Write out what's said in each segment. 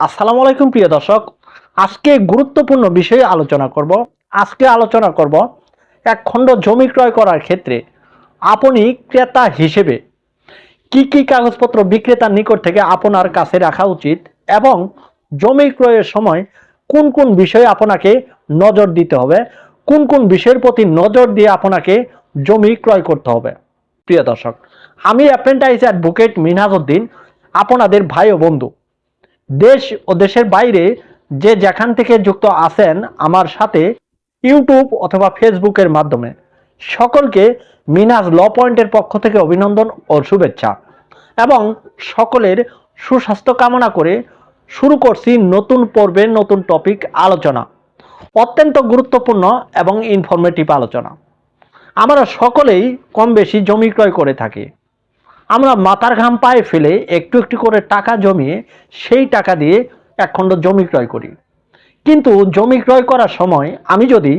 আসসালামু আলাইকুম প্রিয় দর্শক। আজকে গুরুত্বপূর্ণ বিষয়ে আলোচনা করব। আজকে আলোচনা করব এক খণ্ড জমি ক্রয় করার ক্ষেত্রে আপনি ক্রেতা হিসেবে কি কি কাগজপত্র বিক্রেতার নিকট থেকে আপনার কাছে রাখা উচিত এবং জমি ক্রয়ের সময় কোন কোন বিষয়ে আপনাকে নজর দিতে হবে, কোন কোন বিষয়ের প্রতি নজর দিয়ে আপনাকে জমি ক্রয় করতে হবে। প্রিয় দর্শক, আমি অ্যাপ্রেন্টাইজ অ্যাডভোকেট মিনহাজউদ্দিন, আপনাদের ভাই ও বন্ধু। দেশ ও দেশের বাইরে যে যেখান থেকে যুক্ত আছেন আমার সাথে ইউটিউব অথবা ফেসবুকের মাধ্যমে। সকলকে মিনাজ ল পয়েন্টের পক্ষ থেকে অভিনন্দন ও শুভেচ্ছা। এবং সকলের সুস্বাস্থ্য কামনা করে শুরু করছি নতুন পর্বে নতুন টপিক আলোচনা। অত্যন্ত গুরুত্বপূর্ণ এবং ইনফরমেটিভ আলোচনা। আমরা সকলেই কম বেশি জমি ক্রয় করে থাকি। আমরা মাথার ঘাম পায়ে ফেলে একটু একটু করে টাকা জমিয়ে সেই টাকা দিয়ে একখণ্ড জমি ক্রয় করি। কিন্তু জমি ক্রয় করার সময় আমি যদি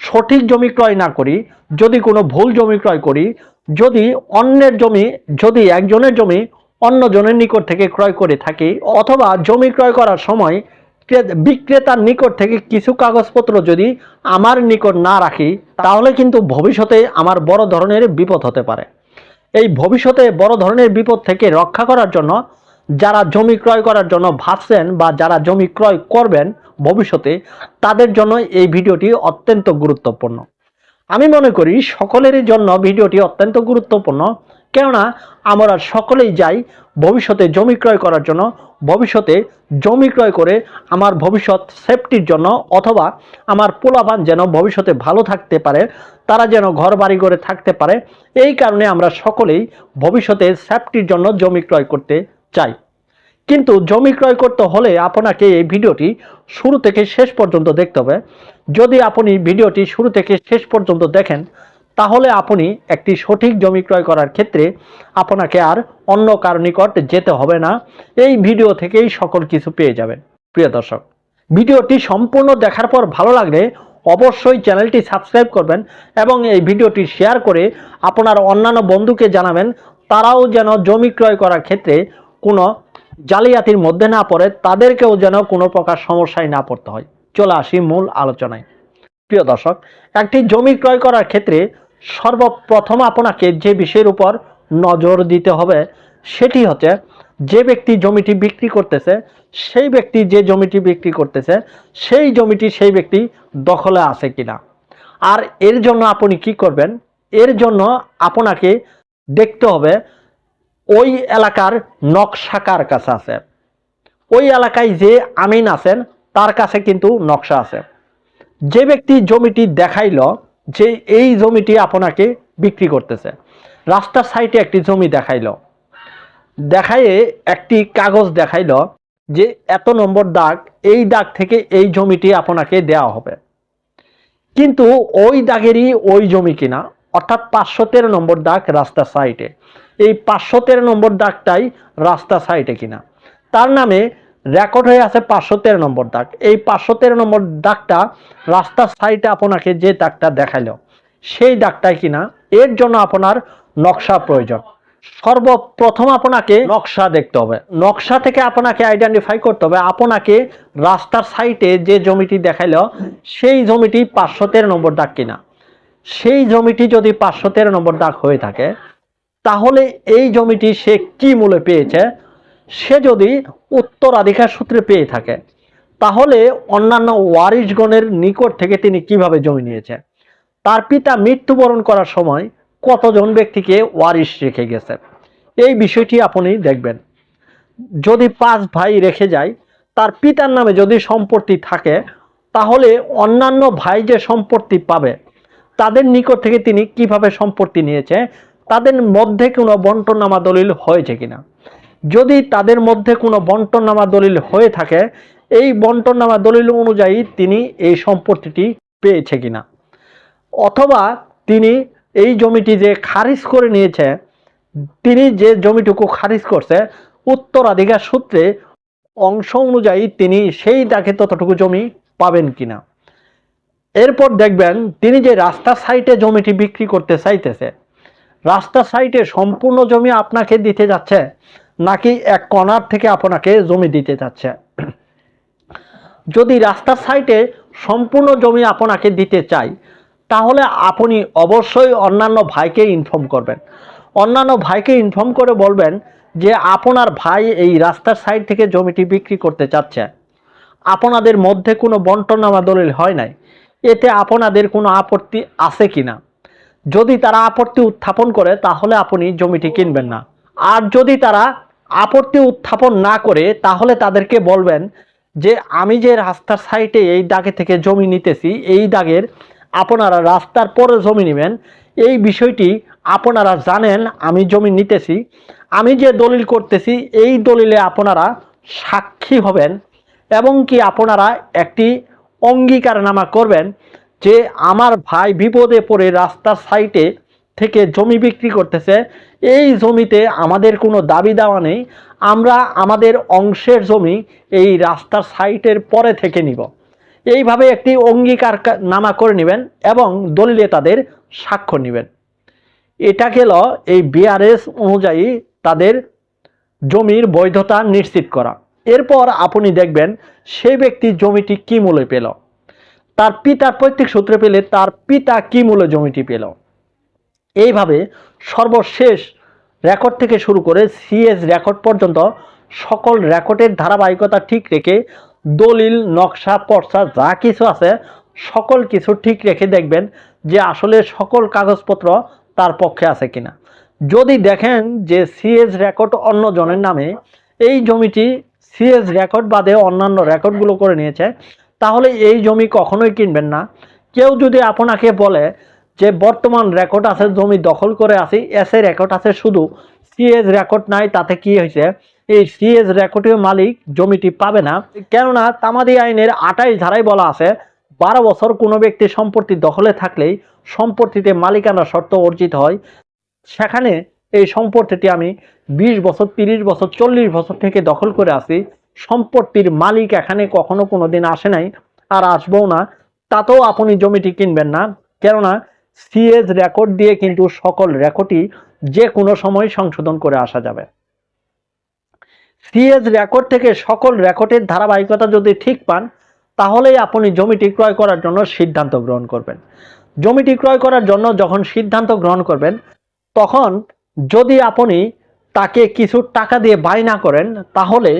সঠিক জমি ক্রয় না করি, যদি কোনো ভুল জমি ক্রয় করি, যদি অন্যের জমি, যদি একজনের জমি অন্য জনের নিকট থেকে ক্রয় করে থাকি, অথবা জমি ক্রয় করার সময় বিক্রেতার নিকট থেকে কিছু কাগজপত্র যদি আমার নিকট না রাখি, তাহলে কিন্তু ভবিষ্যতে আমার বড় ধরনের বিপদ হতে পারে। এই ভবিষ্যতে বড় ধরনের বিপদ থেকে রক্ষা করার জন্য যারা জমি ক্রয় করার জন্য ভাবছেন বা যারা জমি ক্রয় করবেন ভবিষ্যতে, তাদের জন্য এই ভিডিওটি অত্যন্ত গুরুত্বপূর্ণ। আমি মনে করি সকলেরই জন্য ভিডিওটি অত্যন্ত গুরুত্বপূর্ণ। কেননা, আমরা সকলেই যাই ভবিষ্যতে জমি ক্রয় করার জন্য। ভবিষ্যতে জমি ক্রয় করে আমার ভবিষ্যৎ সেফটির জন্য অথবা আমার পোলাপান যেন ভবিষ্যতে ভালো থাকতে পারে, তারা যেন ঘর বাড়ি করে থাকতে পারে। এই কারণে আমরা সকলেই ভবিষ্যতে সেফটির জন্য জমি ক্রয় করতে চাই। কিন্তু জমি ক্রয় করতে হলে আপনাকে এই ভিডিওটি শুরু থেকে শেষ পর্যন্ত দেখতে হবে। যদি আপনি ভিডিওটি শুরু থেকে শেষ পর্যন্ত দেখেন, তাহলে আপনি একটি সঠিক জমি ক্রয় করার ক্ষেত্রে আপনাকে আর অন্য কারও নিকট যেতে হবে না। এই ভিডিও থেকেই সকল কিছু পেয়ে যাবেন। প্রিয় দর্শক, ভিডিওটি সম্পূর্ণ দেখার পর ভালো লাগলে অবশ্যই চ্যানেলটি সাবস্ক্রাইব করবেন এবং এই ভিডিওটি শেয়ার করে আপনার অন্যান্য বন্ধুকে জানাবেন, তারাও যেন জমি ক্রয় করার ক্ষেত্রে কোনো জালিয়াতির মধ্যে না পড়ে, তাদেরকেও যেন কোনো প্রকার সমস্যায় না পড়তে হয়। চলে আসি মূল আলোচনায়। প্রিয় দর্শক, একটি জমি ক্রয় করার ক্ষেত্রে সর্বপ্রথম আপনাকে যে বিষয়ের উপর নজর দিতে হবে সেটি হচ্ছে, যে ব্যক্তি জমিটি বিক্রি করতেছে, সেই ব্যক্তি যে জমিটি বিক্রি করতেছে, সেই জমিটি সেই ব্যক্তি দখলে আছে কিনা। আর এর জন্য আপনি কি করবেন? এর জন্য আপনাকে দেখতে হবে, ওই এলাকার নকশাকার কাছে আছে? ওই এলাকায় যে আমিন আছেন তার কাছে কিন্তু নকশা আছে। যে ব্যক্তি জমিটি দেখাইল, যে এই জমিটি আপনাকে বিক্রি করতেছে, রাস্তার সাইডে একটি জমি দেখাইল দেখায়ে একটি কাগজ দেখাইল যে এত নম্বর দাগ, এই দাগ থেকে এই জমিটি আপনাকে দেওয়া হবে। কিন্তু ওই দাগেরই ওই জমি কিনা, অর্থাৎ পাঁচশো তেরো নম্বর দাগ রাস্তার সাইডে। এই পাঁচশো তেরো নম্বর দাগটাই রাস্তা সাইডে কিনা। তার নামে রেকর্ড হয়ে আছে পাঁচশো তেরো নম্বর দাগ। এই পাঁচশো তেরো নম্বর দাগটা রাস্তার সাইডে আপনাকে যে দাগটা দেখাইল, সেই দাগটাই কিনা, এর জন্য আপনার নকশা প্রয়োজন। সর্বপ্রথম আপনাকে নকশা দেখতে হবে। নকশা থেকে আপনাকে আইডেন্টিফাই করতে হবে, আপনাকে রাস্তার সাইডে যে জমিটি দেখাইল, সেই জমিটি পাঁচশো তেরো নম্বর দাগ কিনা। সেই জমিটি যদি পাঁচশো তেরো নম্বর দাগ হয়ে থাকে, তাহলে এই জমিটি সে কি মূল্যে পেয়েছে? সে যদি উত্তরাধিকার সূত্রে পেয়ে থাকে, তাহলে অন্যান্য ওয়ারিশগণের নিকট থেকে তিনি কীভাবে জমি নিয়েছে তার পিতা মৃত্যুবরণ করার সময় কতজন ব্যক্তিকে ওয়ারিশ রেখে গেছে? এই বিষয়টি আপনি দেখবেন। যদি পাঁচ ভাই রেখে যায়, তার পিতার নামে যদি সম্পত্তি থাকে, তাহলে অন্যান্য ভাই যে সম্পত্তি পাবে, তাদের নিকট থেকে তিনি কীভাবে সম্পত্তি নিয়েছে, তাদের মধ্যে কোনো বন্টনামা দলিল হয়েছে কিনা? যদি তাদের মধ্যে কোনো বন্টনামা দলিল হয়ে থাকে, এই বন্টনামা দলিল অনুযায়ী তিনি এই সম্পত্তিটি পেয়েছে কিনা? অথবা তিনি এই জমিটি যে খারিজ করে নিয়েছে, তিনি যে জমিটুকু খারিজ করছে, উত্তরাধিকার সূত্রে অংশ অনুযায়ী তিনি সেই দাগে ততটুকু জমি পাবেন কিনা? এরপর দেখবেন তিনি যে রাস্তার সাইটে জমিটি বিক্রি করতে চাইতেছে রাস্তার সাইটে সম্পূর্ণ জমি আপনাকে দিতে যাচ্ছে নাকি এক কর্নার থেকে আপনাকে জমি দিতে যাচ্ছে যদি রাস্তার সাইডে সম্পূর্ণ জমি আপনাকে দিতে চাই, তাহলে আপনি অবশ্যই অন্যান্য ভাইকে ইনফর্ম করবেন। অন্যান্য ভাইকে ইনফর্ম করে বলবেন যে আপনার ভাই এই রাস্তার সাইড থেকে জমিটি বিক্রি করতে চাচ্ছে। আপনাদের মধ্যে কোনো বন্টনামা দলিল হয় নাই। এতে আপনাদের কোনো আপত্তি আছে কিনা? যদি তারা আপত্তি উত্থাপন করে, তাহলে আপনি জমিটি কিনবেন না। আর যদি তারা আপত্তি উত্থাপন না করে তাহলে তাদেরকে বলবেন যে, আমি যে রাস্তার সাইডে এই দাগে থেকে জমি নিতেছি, এই দাগের আপনারা রাস্তার পরে জমি নেবেন। এই বিষয়টি আপনারা জানেন, আমি জমি নিতেছি। আমি যে দলিল করতেছি, এই দলিলে আপনারা সাক্ষী হবেন এবং কি আপনারা একটি অঙ্গীকারনামা করবেন যে, আমার ভাই বিপদে পড়ে রাস্তার সাইটে থেকে জমি বিক্রি করতেছে, এই জমিতে আমাদের কোনো দাবি দেওয়া নেই, আমরা আমাদের অংশের জমি এই রাস্তার সাইটের পরে থেকে নিব। এইভাবে একটি অঙ্গীকার নামা করে নেবেন এবং দলিলে তাদের স্বাক্ষর নেবেন। এটা গেল এই বিআরএস অনুযায়ী তাদের জমির বৈধতা নিশ্চিত করা। এরপর আপনি দেখবেন সেই ব্যক্তি জমিটি কি মূল্যে পেল? তার পিতার পৈতৃক সূত্রে পেলে তার পিতা কি মূল্যে জমিটি পেল? এইভাবে সর্বশেষ রেকর্ড থেকে শুরু করে সিএস রেকর্ড পর্যন্ত সকল রেকর্ডের ধারাবাহিকতা ঠিক রেখে দলিল, নকশা, পর্চা যা কিছু আছে, সকল কিছু ঠিক রেখে দেখবেন যে আসলে সকল কাগজপত্র তার পক্ষে আছে কিনা। যদি দেখেন যে সিএস রেকর্ড অন্য জনের নামে এই জমিটি সিএস রেকর্ড বাদে অন্যান্য রেকর্ডগুলো করে নিয়েছে, তাহলে এই জমি কখনোই কিনবেন না। কেউ যদি আপনাকে বলে যে বর্তমান রেকর্ড আছে, জমি দখল করে আছি এস এ রেকর্ড আছে শুধু সিএস রেকর্ড নাই, তাতে কি হয়েছে? এই সিএস রেকর্ডের মালিক জমিটি পাবে না, কেননা তামাদি আইনের আটাইশ ধারায় বলা আছে, বারো বছর কোনো ব্যক্তি সম্পত্তি দখলে থাকলেই সম্পত্তিতে মালিকানা শর্ত অর্জিত হয়। সেখানে এই সম্পত্তিটি আমি বিশ বছর, তিরিশ বছর, চল্লিশ বছর থেকে দখল করে আসি সম্পত্তির মালিক এখানে কখনো কোনো দিন আসে নাই আর আসবও না। তাতেও আপনি জমিটি কিনবেন না, কেননা সিএস রেকর্ড দিয়ে কিন্তু সকল রেকর্ডই যে কোনো সময় সংশোধন করে আসা যাবে। সিএস রেকর্ড থেকে সকল রেকর্ডের ধারাবাহিকতা যদি ঠিক পান, তাহলেই আপনি জমিটি ক্রয় করার জন্য সিদ্ধান্ত গ্রহণ করবেন। জমিটি ক্রয় করার জন্য যখন সিদ্ধান্ত গ্রহণ করবেন, তখন যদি আপনি তাকে কিছু টাকা দিয়ে বায়না করেন, তাহলে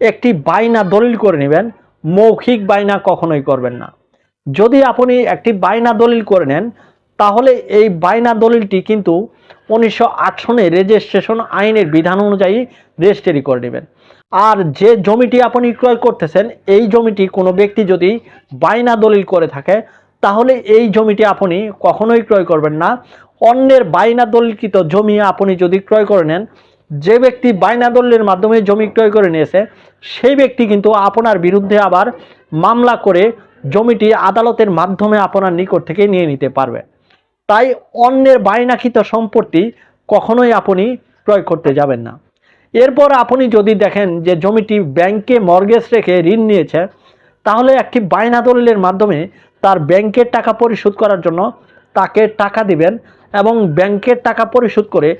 একটি বায়না দলিল করে নেবেন, মৌখিক বায়না কখনোই করবেন না। যদি আপনি একটি বায়না দলিল করে নেন তাহলে এই বায়না দলিলটি কিন্তু উনিশশো আট সনে রেজিস্ট্রেশন আইনের বিধান অনুযায়ী রেজিস্ট্রি করে নেবেন। আর যে জমিটি আপনি ক্রয় করতেছেন, এই জমিটি কোনো ব্যক্তি যদি বায়না দলিল করে থাকে, তাহলে এই জমিটি আপনি কখনোই ক্রয় করবেন না। অন্যের বায়না দলিলকৃত জমি আপনি যদি ক্রয় করে নেন, যে ব্যক্তি বায়না দলিলের মাধ্যমে জমি ক্রয় করে নিয়েছে, সেই ব্যক্তি কিন্তু আপনার বিরুদ্ধে আবার মামলা করে জমিটি আদালতের মাধ্যমে আপনার নিকট থেকে নিয়ে নিতে পারবে। তাই অন্যের বায়নাকৃত সম্পত্তি কখনোই আপনি ক্রয় করতে যাবেন না। এরপর আপনি যদি দেখেন যে জমিটি ব্যাংকে মর্গেজ রেখে ঋণ নিয়েছে, তাহলে একটি বায়না দলিলের মাধ্যমে তার ব্যাংকের টাকা পরিশোধ করার জন্য তাকে টাকা দিবেন এবং ব্যাংকের টাকা পরিশোধ করে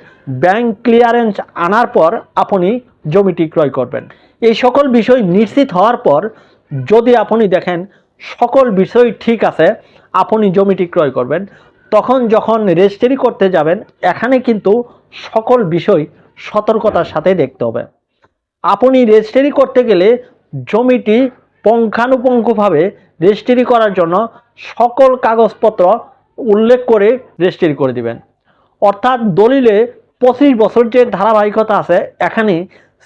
ব্যাংক ক্লিয়ারেন্স আনার পর আপনি জমিটি ক্রয় করবেন। এই সকল বিষয় নিশ্চিত হওয়ার পর যদি আপনি দেখেন সকল বিষয় ঠিক আছে, আপনি জমিটি ক্রয় করবেন। তখন যখন রেজিস্ট্রি করতে যাবেন, এখানে কিন্তু সকল বিষয় সতর্কতার সাথে দেখতে হবে। আপনি রেজিস্ট্রি করতে গেলে জমিটি পুঙ্খানুপুঙ্খভাবে রেজিস্ট্রি করার জন্য সকল কাগজপত্র উল্লেখ করে রেজিস্ট্রি করে দিবেন। অর্থাৎ দলিলে পঁচিশ বছর যে ধারাবাহিকতা আছে, এখানে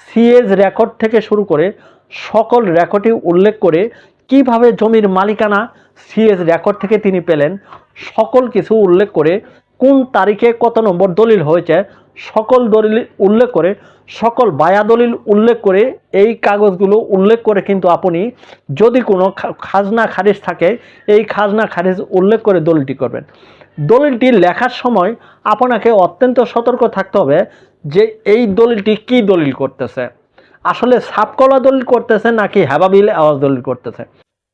সিএস রেকর্ড থেকে শুরু করে সকল রেকর্ডই উল্লেখ করে কীভাবে জমির মালিকানা সিএস রেকর্ড থেকে তিনি পেলেন সকল কিছু উল্লেখ করে কোন তারিখে কত নম্বর দলিল হয়েছে, সকল দলিল উল্লেখ করে, সকল বায়া দলিল উল্লেখ করে, এই কাগজগুলো উল্লেখ করে কিন্তু আপনি যদি কোনো খাজনা খারিজ থাকে, এই খাজনা খারিজ উল্লেখ করে দলিলটি করবেন। দলিলটি লেখার সময় আপনাকে অত্যন্ত সতর্ক থাকতে হবে যে এই দলিলটি কি দলিল করতেছে। আসলে সাপকলা দলিল করতেছে নাকি হেবাবিল আওয়াজ দলিল করতেছে?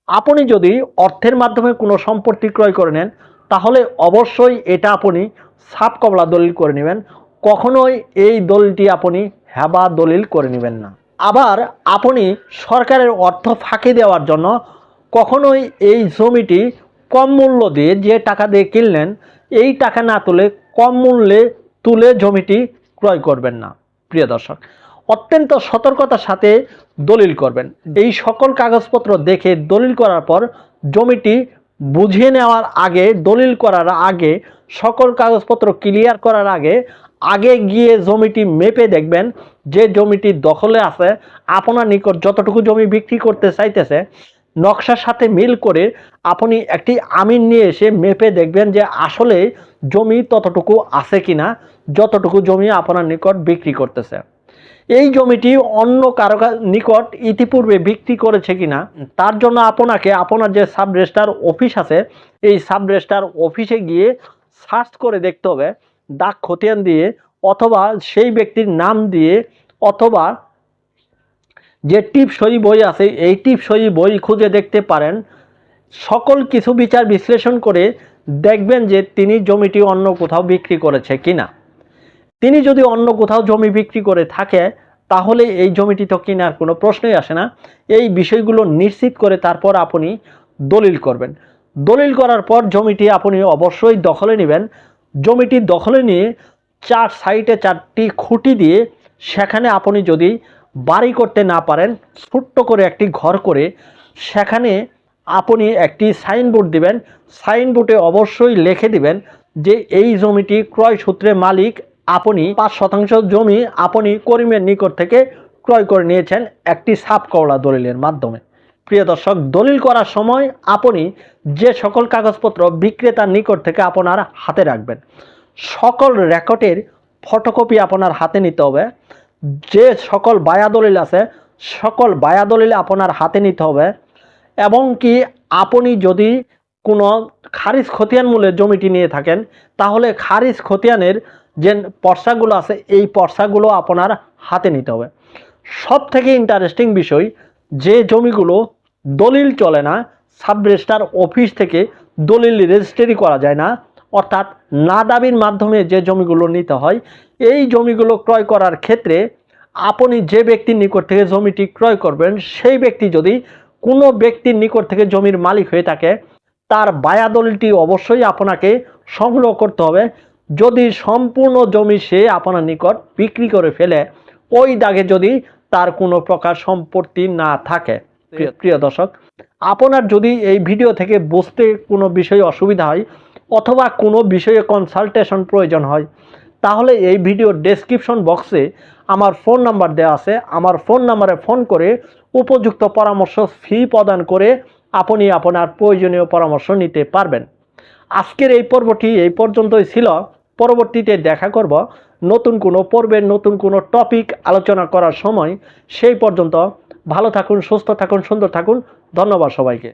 আপনি যদি অর্থের মাধ্যমে কোনো সম্পত্তি ক্রয় করে নেন তাহলে অবশ্যই এটা আপনি সাপ কবলা দলিল করে নেবেন। কখনোই এই দলিলটি আপনি হেবা দলিল করে নেবেন না। আবার আপনি সরকারের অর্থ ফাঁকি দেওয়ার জন্য কখনোই এই জমিটি কম মূল্য দিয়ে যে টাকা দিয়ে কিনলেন, এই টাকা না তুলে কম মূল্যে তুলে জমিটি ক্রয় করবেন না। প্রিয় দর্শক, অত্যন্ত সতর্কতার সাথে দলিল করবেন। এই সকল কাগজপত্র দেখে দলিল করার পর জমিটি বুঝিয়ে নেওয়ার আগে, দলিল করার আগে, সকল কাগজপত্র ক্লিয়ার করার আগে আগে গিয়ে জমিটি মেপে দেখবেন যে জমিটি দখলে আছে। আপনার নিকট যতটুকু জমি বিক্রি করতে চাইতেছে, নকশার সাথে মিল করে আপনি একটি আমিন নিয়ে এসে মেপে দেখবেন যে আসলে জমি ততটুকু আছে কিনা, যতটুকু জমি আপনার নিকট বিক্রি করতেছে। এই জমিটি অন্য কারও নিকট ইতিপূর্বে বিক্রি করেছে কিনা, তার জন্য আপনাকে, আপনার যে সাব রেজিস্ট্রার অফিস আছে, এই সাব রেজিস্ট্রার অফিসে গিয়ে সার্চ করে দেখতে হবে ডাক খতিয়ান দিয়ে, অথবা সেই ব্যক্তির নাম দিয়ে, অথবা যে টিপসই বই আছে, এই টিপসই বই খুঁজে দেখতে পারেন। সকল কিছু বিচার বিশ্লেষণ করে দেখবেন যে তিনি জমিটি অন্য কোথাও বিক্রি করেছে কিনা। তিনি যদি অন্য কোথাও জমি বিক্রি করে থাকে, তাহলে এই জমিটি তো কেনার কোনো প্রশ্নই আসে না। এই বিষয়গুলো নিশ্চিত করে তারপর আপনি দলিল করবেন। দলিল করার পর জমিটি আপনি অবশ্যই দখলে নেবেন। জমিটি দখলে নিয়ে চার সাইডে চারটি খুঁটি দিয়ে সেখানে আপনি যদি বাড়ি করতে না পারেন, ছোট্ট করে একটি ঘর করে সেখানে আপনি একটি সাইনবোর্ড দিবেন। সাইনবোর্ডে অবশ্যই লিখে দিবেন যে এই জমিটি ক্রয় সূত্রে মালিক আপনি পাঁচ শতাংশ জমি আপনি করিমের নিকট থেকে ক্রয় করে নিয়েছেন একটি সাপ কওড়া দলিলের মাধ্যমে। প্রিয় দর্শক, দলিল করার সময় আপনি যে সকল কাগজপত্র বিক্রেতার নিকট থেকে আপনার হাতে রাখবেন, সকল রেকর্ডের ফটোকপি আপনার হাতে নিতে হবে, যে সকল বায়া দলিল আছে, সকল বায়া দলিল আপনার হাতে নিতে হবে, এবং কি আপনি যদি কোনো খারিজ খতিয়ান মূল্যে জমিটি নিয়ে থাকেন, তাহলে খারিজ খতিয়ানের যে পর্সাগুলো আছে, এই পর্সাগুলো আপনার হাতে নিতে হবে। সব থেকে ইন্টারেস্টিং বিষয়, যে জমিগুলো দলিল চলে না সাব রেজিস্ট্রার অফিস থেকে দলিল রেজিস্ট্রি করা যায় না, অর্থাৎ না দাবির মাধ্যমে যে জমিগুলো নিতে হয়, এই জমিগুলো ক্রয় করার ক্ষেত্রে আপনি যে ব্যক্তির নিকট থেকে জমিটি ক্রয় করবেন, সেই ব্যক্তি যদি কোনো ব্যক্তির নিকট থেকে জমির মালিক হয়ে থাকে, তার বায়া দলিলটি অবশ্যই আপনাকে সংগ্রহ করতে হবে। যদি সম্পূর্ণ জমি সে আপনার নিকট বিক্রি করে ফেলে ওই দাগে যদি তার কোনো প্রকার সম্পত্তি না থাকে। প্রিয় দর্শক আপনার যদি এই ভিডিও থেকে বুঝতে কোনো বিষয়ে অসুবিধা হয় অথবা কোনো বিষয়ে কনসালটেশন প্রয়োজন হয় তাহলে এই ভিডিওর ডেসক্রিপশন বক্সে আমার ফোন নাম্বার দেওয়া আছে। আমার ফোন নাম্বারে ফোন করে উপযুক্ত পরামর্শ ফি প্রদান করে আপনি আপনার প্রয়োজনীয় পরামর্শ নিতে পারবেন। আজকের এই পর্বটি এই পর্যন্তই ছিল। পরবর্তীতে দেখা করব নতুন কোনো পর্বের নতুন কোনো টপিক আলোচনা করার সময়। সেই পর্যন্ত ভালো থাকুন, সুস্থ থাকুন, সুন্দর থাকুন। ধন্যবাদ সবাইকে।